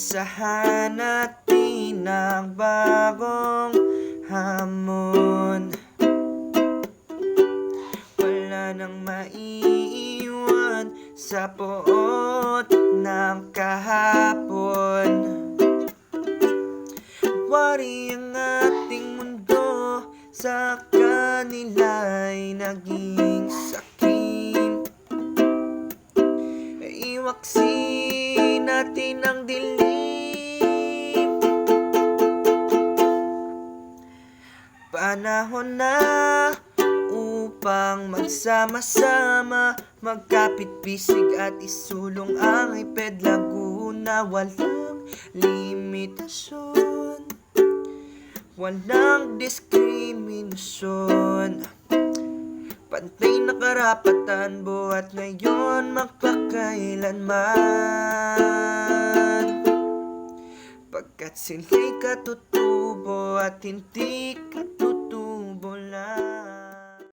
Umpisahan natin ang bagong hamon. Wala nang maiiwan sa poot ng kahapon. Wari ang ating mundo sa kanila'y naging sakim Iwaksi natin ang dilim Panahon na upang magsama-sama Magkapit-bisig at isulong ang iPad Laguna Walang limitasyon. Walang diskriminasyon. Pantay na karapatan buhat ngayon magpakailanman. Pagkat sila'y katutubo at hindi katutubo